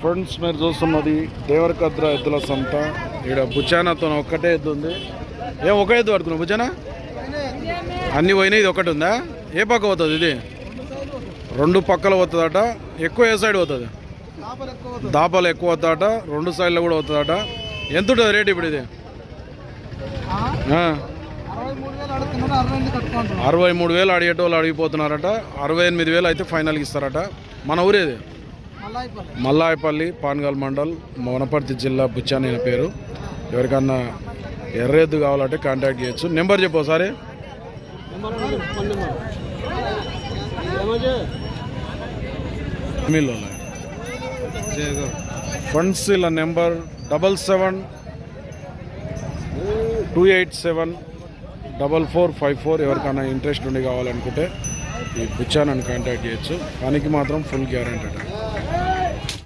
Friends మీరు చూస్తున్నది దేవరకద్ర ఎద్దుల సంత. ఇక్కడ బుచానాతో ఒక్కటే ఎద్దు ఉంది. ఏం ఒక ఎద్దు పడుకున్నావు బుచానా అన్ని పోయినాయి ఇది ఒకటి ఉందా? ఏ పక్క పోతుంది ఇది? రెండు పక్కల పోతుందట ఎక్కువ ఏ సైడ్ పోతుంది? దాపాలు ఎక్కువ అవుతాడట రెండు సైడ్లో కూడా అవుతుందట ఎంత ఉంటుంది రేట్ ఇప్పుడు ఇది? అరవై మూడు వేలు అడిగేటోళ్ళు అడిగిపోతున్నారట అరవై ఎనిమిది వేలు అయితే ఫైనల్కి ఇస్తారట. మన ఊరేది? మల్లాయపల్లి. పాన్గల్ మండల్ మోనపర్తి జిల్లా బుచ్చాని అనే పేరు. ఎవరికన్నా ఎర్రెద్దు కావాలంటే కాంటాక్ట్ చేయొచ్చు. నెంబర్ చెప్పు ఒకసారి. ఫండ్స్ ఇలా number double seven two eight seven double four five four ఎవరికైనా ఇంట్రెస్ట్ ఉండి కావాలనుకుంటే ఈ బుచ్చానని కాంటాక్ట్ చేయొచ్చు. పనికి మాత్రం ఫుల్ గ్యారెంటీ